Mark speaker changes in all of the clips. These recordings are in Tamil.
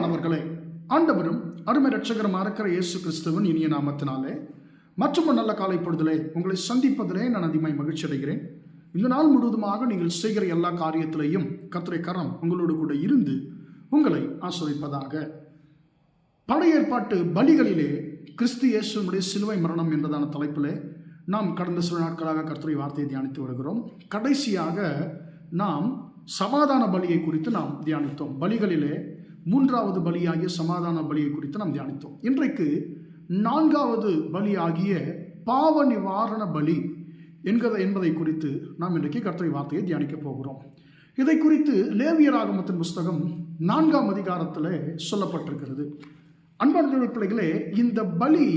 Speaker 1: பிரியமானவர்களே ஆண்டவரும் அருமை ரட்சகரமாக இருக்கிற இயேசு கிறிஸ்துவின் இனிய நாமத்தினாலே மற்றும் ஒரு நல்ல காலை பொழுதிலே உங்களை சந்திப்பதிலே நான் அதிகமாக மகிழ்ச்சி அடைகிறேன். இந்த நாள் முழுவதுமாக நீங்கள் செய்கிற எல்லா காரியத்திலையும் கர்த்தரை கரம் உங்களோடு கூட இருந்து உங்களை ஆஸ்வதிப்பதாக. பழைய ஏற்பாட்டு பலிகளிலே கிறிஸ்து இயேசுனுடைய சிலுவை மரணம் என்றதான தலைப்பிலே நாம் கடந்த சில நாட்களாக கர்த்தரை வார்த்தையை தியானித்து வருகிறோம். கடைசியாக நாம் சமாதான பலியை குறித்து நாம் தியானித்தோம். பலிகளிலே மூன்றாவது பலியாகிய சமாதான பலியை குறித்து நாம் தியானித்தோம். இன்றைக்கு நான்காவது பலியாகிய பாவ நிவாரண பலி என்கிற என்பதை குறித்து நாம் இன்றைக்கு கர்த்தரை வார்த்தையை தியானிக்கப் போகிறோம். இதை குறித்து லேவியராகமத்தின் புஸ்தகம் நான்காம் அதிகாரத்தில் சொல்லப்பட்டிருக்கிறது. அன்பான பிள்ளைகளே இந்த பலி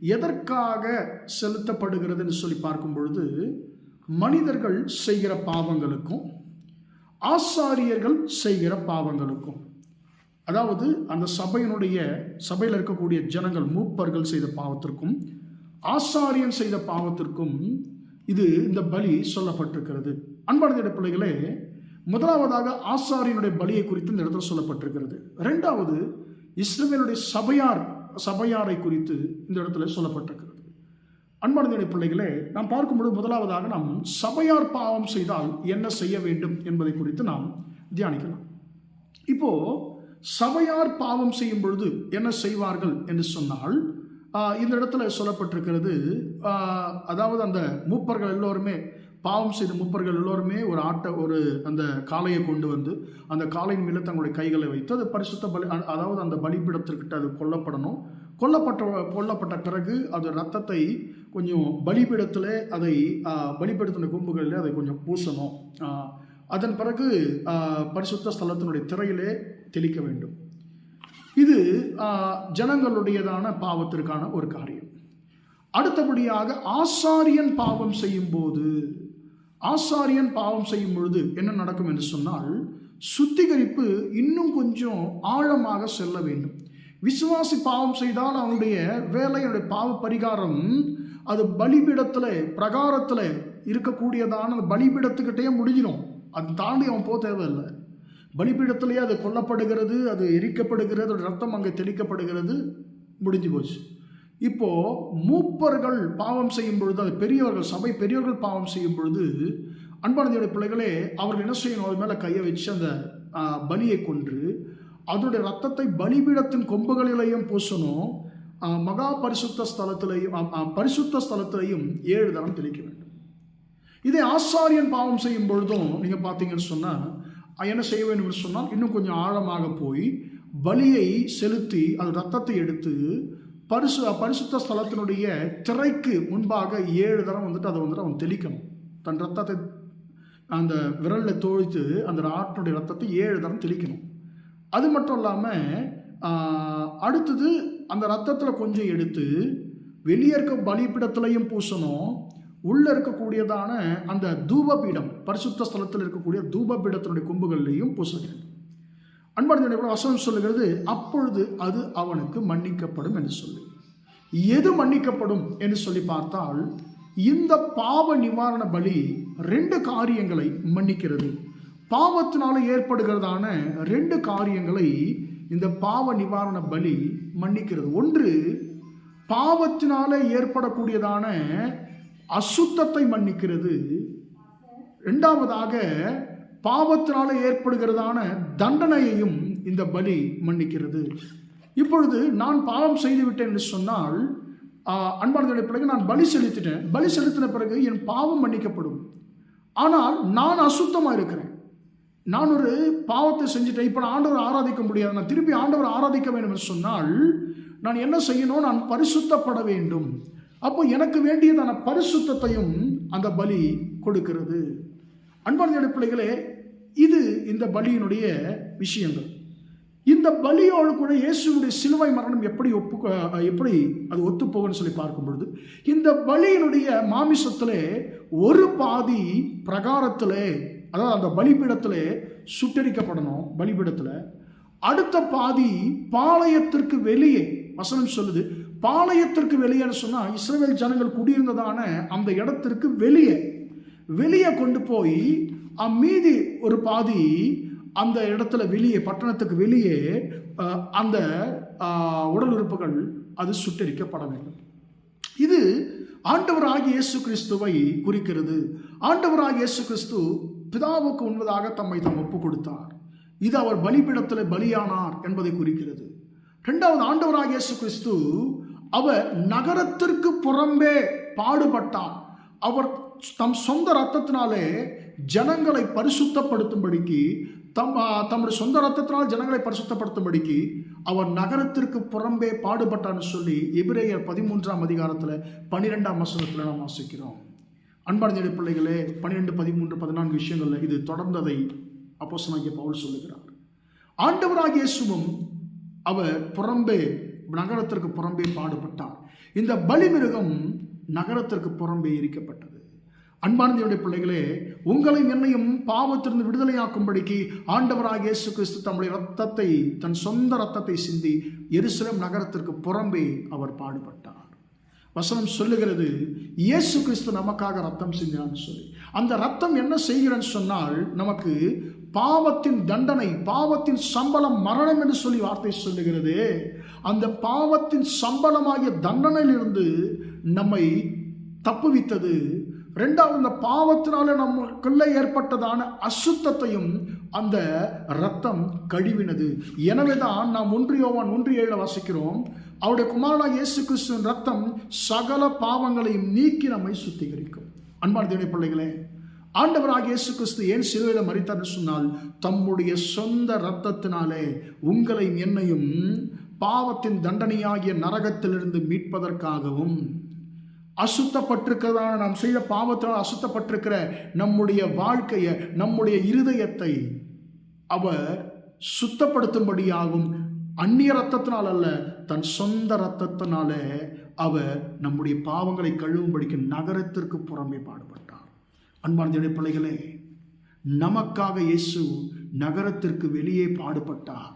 Speaker 1: எதற்காக செலுத்தப்படுகிறதுன்னு சொல்லி பார்க்கும் பொழுது மனிதர்கள் செய்கிற பாவங்களுக்கும் ஆசாரியர்கள் செய்கிற பாவங்களுக்கும் அதாவது அந்த சபையினுடைய சபையில் இருக்கக்கூடிய ஜனங்கள் மூப்பர்கள் செய்த பாவத்திற்கும் ஆசாரியன் செய்த பாவத்திற்கும் இது இந்த பலி சொல்லப்பட்டிருக்கிறது. அன்பான பிள்ளைகளே முதலாவதாக ஆசாரியனுடைய பலியை குறித்து இந்த இடத்துல சொல்லப்பட்டிருக்கிறது. ரெண்டாவது இஸ்ரேலுடைய சபையார் சபையாரை குறித்து இந்த இடத்துல சொல்லப்பட்டிருக்கிறது. அன்பான பிள்ளைகளே நாம் பார்க்கும்பொழுது முதலாவதாக நாம் சபையார் பாவம் செய்தால் என்ன செய்ய வேண்டும் என்பதை குறித்து நாம் தியானிக்கலாம். இப்போது சபையார் பாவம் செய்யும் பொழுது என்ன செய்வார்கள் என்று சொன்னால் இந்த இடத்துல சொல்லப்பட்டிருக்கிறது அதாவது அந்த மூப்பர்கள் எல்லோருமே பாவம் செய்த மூப்பர்கள் எல்லோருமே ஒரு ஆட்டை ஒரு அந்த காளையை கொண்டு வந்து அந்த காளையின் மேலே தங்களுடைய கைகளை வைத்து அது பரிசுத்த பலி அதாவது அந்த பலிபீடத்திற்கிட்ட அது கொல்லப்படணும். கொல்லப்பட்ட கொல்லப்பட்ட பிறகு அது ரத்தத்தை கொஞ்சம் பலிபீடத்தில் அதை பலிபீடத்தின கொம்புகளில் அதை கொஞ்சம் பூசணும். அதன் பிறகு பரிசுத்த ஸ்தலத்தினுடைய திரையிலே தெளிக்க வேண்டும். இது ஜனங்களுடையதான பாவத்திற்கான ஒரு காரியம். அடுத்தபடியாக ஆசாரியன் பாவம் செய்யும் போது ஆசாரியன் பாவம் செய்யும் பொழுது என்ன நடக்கும் என்று சொன்னால் சுத்திகரிப்பு இன்னும் கொஞ்சம் ஆழமாக செல்ல வேண்டும். விசுவாசி பாவம் செய்தால் அவனுடைய வேலையுடைய பாவ பரிகாரம் அது பலிபீடத்தில் பிரகாரத்தில் இருக்கக்கூடியதான அந்த பலிபீடத்துக்கிட்டே முடிஞ்சிடும். அது தாண்டி அவன் போக தேவையில்லை. பலிபீடத்திலேயே அது கொல்லப்படுகிறது அது எரிக்கப்படுகிறது அதோட ரத்தம் அங்கே தெளிக்கப்படுகிறது. முடிஞ்சு போச்சு. இப்போது மூப்பர்கள் பாவம் செய்யும் பொழுது அது பெரியவர்கள் சபை பெரியவர்கள் பாவம் செய்யும் பொழுது அன்பானதியோட பிள்ளைகளே அவர்கள் என்ன செய்யணும்? அது மேலே கையை வச்சு அந்த பலியை கொன்று அதனுடைய ரத்தத்தை பலிபீடத்தின் கொம்புகளிலையும் பூசணும் மகா பரிசுத்த ஸ்தலத்திலையும் பரிசுத்த ஸ்தலத்திலையும் ஏழு தரம் தெளிக்க வேண்டும். இதே ஆசாரியன் பாவம் செய்யும் பொழுதும் நீங்கள் பார்த்தீங்கன்னு சொன்னால் என்ன செய்ய வேண்டும்? என்று சொன்னால் இன்னும் கொஞ்சம் ஆழமாக போய் பலியை செலுத்தி அது ரத்தத்தை எடுத்து பரிசு பரிசுத்த ஸ்தலத்தினுடைய திரைக்கு முன்பாக ஏழு தரம் வந்துட்டு அதை வந்துட்டு அவன் தெளிக்கணும். தன் ரத்தத்தை அந்த விரலில் தோழித்து அந்த ஆட்டினுடைய ரத்தத்தை ஏழு தரம் தெளிக்கணும். அது மட்டும் இல்லாமல் அடுத்தது அந்த ரத்தத்தில் கொஞ்சம் எடுத்து வெளியே இருக்க பலிப்பிடத்துலையும் பூசணும். உள்ளே இருக்கக்கூடியதான அந்த தூபபீடம் பரிசுத்த ஸ்தலத்தில் இருக்கக்கூடிய தூபபீடத்தினுடைய கொம்புகள்லையும் பூசுகிறேன் வேண்டும் அன்பான வசனம் சொல்லுகிறது அப்பொழுது அது அவனுக்கு மன்னிக்கப்படும் என்று சொல்லி. எது மன்னிக்கப்படும் என்று சொல்லி பார்த்தால் இந்த பாவ நிவாரண பலி ரெண்டு காரியங்களை மன்னிக்கிறது. பாவத்தினால ஏற்படுகிறதான ரெண்டு காரியங்களை இந்த பாவ நிவாரண பலி மன்னிக்கிறது. ஒன்று பாவத்தினால ஏற்படக்கூடியதான அசுத்தத்தை மன்னிக்கிறது. ரெண்டாவதாக பாவத்தினால ஏற்படுகிறதான தண்டனையையும் இந்த பலி மன்னிக்கிறது. இப்பொழுது நான் பாவம் செய்து விட்டேன் என்று சொன்னால் அன்பானதுடைய பிறகு நான் பலி செலுத்திட்டேன். பலி செலுத்தின பிறகு என் பாவம் மன்னிக்கப்படும். ஆனால் நான் அசுத்தமாக இருக்கிறேன். நான் ஒரு பாவத்தை செஞ்சுட்டேன். இப்போ நான் ஆண்டவர் ஆராதிக்க முடியாது. நான் திருப்பி ஆண்டவரை ஆராதிக்க வேண்டும் என்று சொன்னால் நான் என்ன செய்யணும்? நான் பரிசுத்தப்பட வேண்டும். அப்போ எனக்கு வேண்டியதான பரிசுத்தத்தையும் அந்த பலி கொடுக்கிறது. அன்பான பிள்ளைகளே இது இந்த பலியினுடைய விஷயங்கள். இந்த பலியோடு கூட இயேசுடைய சிலுவை மரணம் எப்படி ஒப்பு எப்படி அது ஒத்துப்போகும்னு சொல்லி பார்க்கும் பொழுது இந்த பலியினுடைய மாமிசத்திலே ஒரு பாதி பிரகாரத்திலே அதாவது அந்த பலிபீடத்திலே சுட்டரிக்கப்படணும் பலிபீடத்தில். அடுத்த பாதி பாளையத்திற்கு வெளியே வசனம் சொல்லுது பாளையத்திற்கு வெளியேன்னு சொன்னால் இஸ்ரேல் ஜனங்கள் குடியிருந்ததான அந்த இடத்திற்கு வெளியே வெளியே கொண்டு போய் அம்மீதி ஒரு பாதி அந்த இடத்துல வெளியே பட்டணத்துக்கு வெளியே அந்த உடல் உறுப்புகள் அது சுட்டரிக்கப்பட வேண்டும். இது ஆண்டவராக இயேசு கிறிஸ்துவை குறிக்கிறது. ஆண்டவராக இயேசு கிறிஸ்து பிதாவுக்கு உண்பதாக தம்மை தாம் ஒப்பு கொடுத்தார் இது அவர் பலிபீடத்தில் பலியானார் என்பதை குறிக்கிறது. ரெண்டாவது ஆண்டவராக இயேசு கிறிஸ்து அவர் நகரத்திற்கு புறம்பே பாடுபட்டான் அவர் தம் சொந்த ரத்தத்தினாலே ஜனங்களை பரிசுத்தப்படுத்தும்படிக்கு தம் தம்முடைய சொந்த ரத்தத்தினால் ஜனங்களை பரிசுத்தப்படுத்தும்படிக்கு அவர் நகரத்திற்கு புறம்பே பாடுபட்டான்னு சொல்லி எபிரேயர் பதிமூன்றாம் அதிகாரத்தில் பன்னிரெண்டாம் வசனத்தில் நாம் வாசிக்கிறோம். அன்பார்ந்த பிள்ளைகளே பன்னிரெண்டு பதிமூன்று பதினான்கு விஷயங்களில் இது தொடர்ந்ததை அப்போஸ்தலனாகிய பவுல் சொல்லுகிறார். ஆண்டவராகிய இயேசுவும் அவர் புறம்பே நகரத்திற்கு புறம்பே பாடுபட்டார் இந்த பலிமிருகம் நகரத்திற்கு புறம்பே எரிக்கப்பட்டது. அன்பானந்தனுடைய பிள்ளைகளே உங்களையும் என்னையும் பாவத்திலிருந்து விடுதலையாக்கும்படிக்கு ஆண்டவராக இயேசு கிறிஸ்து தம்முடைய ரத்தத்தை தன் சொந்த ரத்தத்தை சிந்தி எருசலம் நகரத்திற்கு புறம்பே அவர் பாடுபட்டார். வசனம் சொல்லுகிறது இயேசு கிறிஸ்து நமக்காக ரத்தம் சிந்தினான்னு சொல்லி. அந்த ரத்தம் என்ன செய்கிறன்னு சொன்னால் நமக்கு பாவத்தின் தண்டனை பாவத்தின் சம்பளம் மரணம் என்று சொல்லி வார்த்தை சொல்லுகிறது. அந்த பாவத்தின் சம்பளமாகிய தண்டனையிலிருந்து நம்மை தப்புவித்தது. ரெண்டாவது அந்த பாவத்தினால நமக்குள்ள ஏற்பட்டதான அசுத்தத்தையும் அந்த ரத்தம் கழுவினது. எனவே தான் நாம் ஒன்று யோவான் ஒன்று ஏழு வாசிக்கிறோம். அவருடைய குமாரனா இயேசு கிறிஸ்துவின் ரத்தம் சகல பாவங்களையும் நீக்கி நம்மை சுத்திகரிக்கும். அன்பான தேவனுடைய பிள்ளைகளே ஆண்டவராக இயேசு கிறிஸ்து ஏன் சிலுவையில் மறித்தார்னு சொன்னால் தம்முடைய சொந்த இரத்தத்தினாலே உங்களையும் என்னையும் பாவத்தின் தண்டனையாகிய நரகத்திலிருந்து மீட்பதற்காகவும் அசுத்தப்பட்டிருக்கிறதான நாம் செய்த பாவத்தினால் அசுத்தப்பட்டிருக்கிற நம்முடைய வாழ்க்கையை நம்முடைய இருதயத்தை அவர் சுத்தப்படுத்தும்படியாகும் அந்நிய ரத்தத்தினால் அல்ல தன் சொந்த ரத்தத்தினால அவர் நம்முடைய பாவங்களை கழுவும்படிக்கு நகரத்திற்கு புறமே பாடுபட்டார். அன்பான பிள்ளைகளே நமக்காக இயேசு நகரத்திற்கு வெளியே பாடுபட்டார்.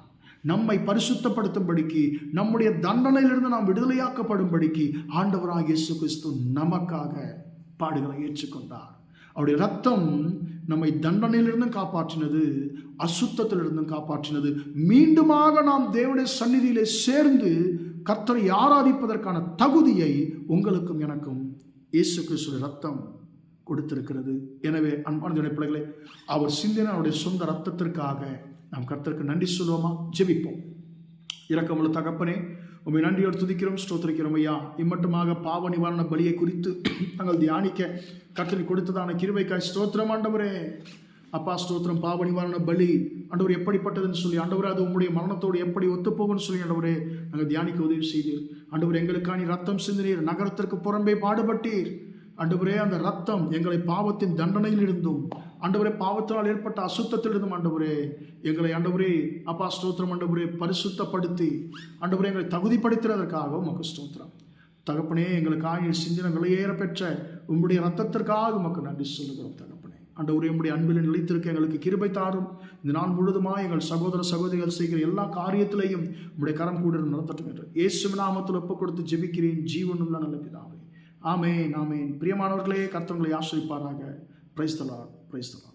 Speaker 1: நம்மை பரிசுத்தப்படுத்தும்படிக்கு நம்முடைய தண்டனையிலிருந்து நாம் விடுதலையாக்கப்படும்படிக்கு ஆண்டவராக இயேசு கிறிஸ்து நமக்காக பாடுகளை ஏற்றுக்கொண்டார். அவருடைய ரத்தம் நம்மை தண்டனையிலிருந்தும் காப்பாற்றினது அசுத்தத்திலிருந்தும் காப்பாற்றினது. மீண்டுமாக நாம் தேவனுடைய சந்நிதியிலே சேர்ந்து கர்த்தரை ஆராதிப்பதற்கான தகுதியை உங்களுக்கும் எனக்கும் இயேசு கிறிஸ்துவின் ரத்தம் கொடுத்திருக்கிறது. எனவே அன்பான பிள்ளைகளை அவர் சிந்தின அவருடைய சொந்த ரத்தத்திற்காக நாம் கர்த்தருக்கு நன்றி சொல்லுவோமா? ஜெபிப்போம். இரக்கமுள்ள தகப்பனே உண்மை நன்றியோடு துதிக்கிறோம் ஸ்தோத்திரிக்கிறோம் ஐயா. இம்மட்டுமாக பாவ நிவாரண பலியை குறித்து நாங்கள் தியானிக்க கர்த்தனை கொடுத்ததான கிருவைக்காய் ஸ்தோத்திரம் ஆண்டவரே. அப்பா ஸ்தோத்திரம். பாவ நிவாரண பலி ஆண்டவர் எப்படிப்பட்டதுன்னு சொல்லி ஆண்டவரே அது உங்களுடைய மரணத்தோடு எப்படி ஒத்துப்போகும்னு சொல்லி ஆண்டவரே நாங்கள் தியானிக்க உதவி செய்தீர். ஆண்டவர் எங்களுக்கான ரத்தம் சிந்தினீர் நகரத்திற்கு புறம்பே பாடுபட்டீர். அன்றுபுரே அந்த ரத்தம் எங்களை பாவத்தின் தண்டனையில் இருந்தும் ஆண்டவரே பாவத்தினால் ஏற்பட்ட அசுத்தத்திலிருந்தும் ஆண்டவரே எங்களை ஆண்டவரே அப்பா ஸ்தோத்திரம் ஆண்டவரே பரிசுத்தப்படுத்தி ஆண்டவரே எங்களை தகுதிப்படுத்துறதற்காக உமக்கு ஸ்தோத்திரம். தகப்பனே எங்களுக்காக சிந்தின விலையேற பெற்ற உங்களுடைய ரத்தத்திற்காக உமக்கு நன்றி சொல்லுகிறோம் தகப்பனே. ஆண்டவரே உம்முடைய அன்பில் நிலைத்திருக்க எங்களுக்கு கிருபை தாரும். இந்த நாள் முழுதுமாக எங்கள் சகோதர சகோதரிகள் செய்கிற எல்லா காரியத்திலையும் உங்களுடைய கரம் கூட நடத்தட்டும் என்று. இயேசு நாமத்தில் ஒப்பு கொடுத்து ஜெபிக்கிறேன். ஜீவனுள்ள நல்ல பிதாவே. ஆமேன் ஆமேன். பிரியமானவர்களே கர்த்தவங்களை ஆசிரிப்பாராக பிரைஸ்தலா பிரைஸ்தலா